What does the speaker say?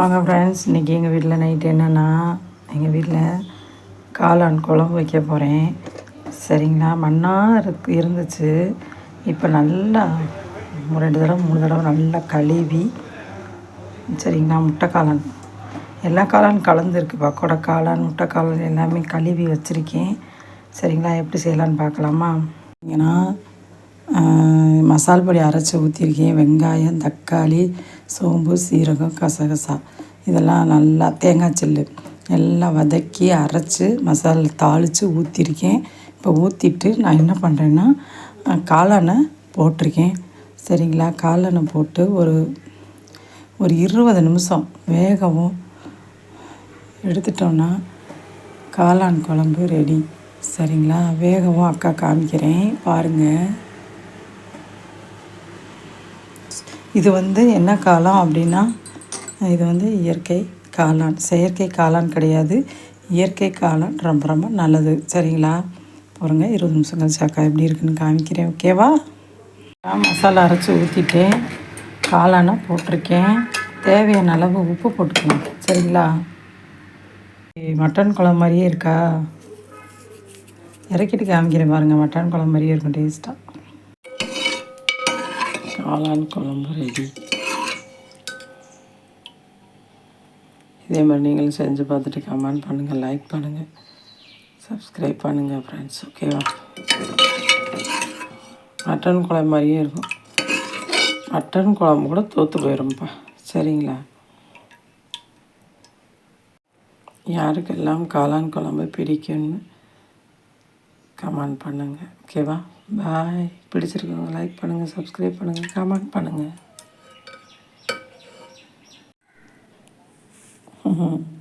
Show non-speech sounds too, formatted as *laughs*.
வாங்க ஃப்ரெண்ட்ஸ் இன்றைக்கி எங்கள் வீட்டில் நைட் என்னென்னா எங்கள் வீட்டில் காளான் குழம்பு வைக்க போகிறேன் சரிங்களா? மண்ணாக இருக்கு இருந்துச்சு. இப்போ நல்லா ரெண்டு தடவை மூணு தடவை நல்லா கழுவி சரிங்களா? முட்டை காளான். எல்லா காளான் கலந்துருக்கு பக்கோடா காளான் முட்டை காளான் எல்லாமே கழுவி வச்சுருக்கேன். சரிங்களா? எப்படி செய்யலான்னு பார்க்கலாமா? ஏன்னா மசால் பொடி அரைச்சி ஊற்றிருக்கேன் வெங்காயம் தக்காளி சோம்பு சீரகம் கசகசா. இதெல்லாம் நல்லா தேங்காய் சில்லு. எல்லாம் வதக்கி அரைச்சி மசாலா தாளித்து ஊற்றிருக்கேன் இப்போ ஊற்றிட்டு நான் என்ன பண்ணுறேன்னா காளானை போட்டிருக்கேன். சரிங்களா? காளானை போட்டு ஒரு ஒரு இருபது நிமிஷம் வேகவும் எடுத்துட்டோன்னா காளான் குழம்பு ரெடி. சரிங்களா? வேகவும் அக்கா காமிக்கிறேன். பாருங்கள் இது வந்து என்ன காலம் அப்படின்னா இது வந்து இயற்கை காளான். செயற்கை காளான் கிடையாது. இயற்கை காளான் ரொம்ப ரொம்ப நல்லது. சரிங்களா? பாருங்க இருபது நிமிஷம் கழிச்சு அக்கா எப்படி இருக்குன்னு காமிக்கிறேன் ஓகேவா? நான் மசாலா அரைச்சி ஊற்றிட்டேன் காளானை போட்டிருக்கேன். தேவையான அளவு உப்பு போட்டுக்கலாம் சரிங்களா? மட்டன் குழம்பு மாதிரியே இருக்கா? இறக்கிட்டு காமிக்கிறேன் பாருங்கள் மட்டன் குழம்பு மாதிரியே இருக்கும் டேஸ்ட்டாக காளான் குழம்பு ரெடி இதே மாதிரி நீங்களும் செஞ்சு பார்த்துட்டு கமெண்ட் பண்ணுங்கள் லைக் பண்ணுங்கள் சப்ஸ்கிரைப் பண்ணுங்கள் ஃப்ரெண்ட்ஸ் ஓகேவா மட்டன் குழம்பு மாதிரியே இருக்கும். மட்டன் குழம்பு கூட தோற்று போயிடும்ப்பா சரிங்களா? யாருக்கெல்லாம் காளான் குழம்பு பிடிக்கும்னு கமெண்ட் பண்ணுங்கள் ஓகேவா பாய். பிடிச்சிருக்கவங்க லைக் பண்ணுங்கள் சப்ஸ்கிரைப் பண்ணுங்கள் கமெண்ட் பண்ணுங்கள் *laughs*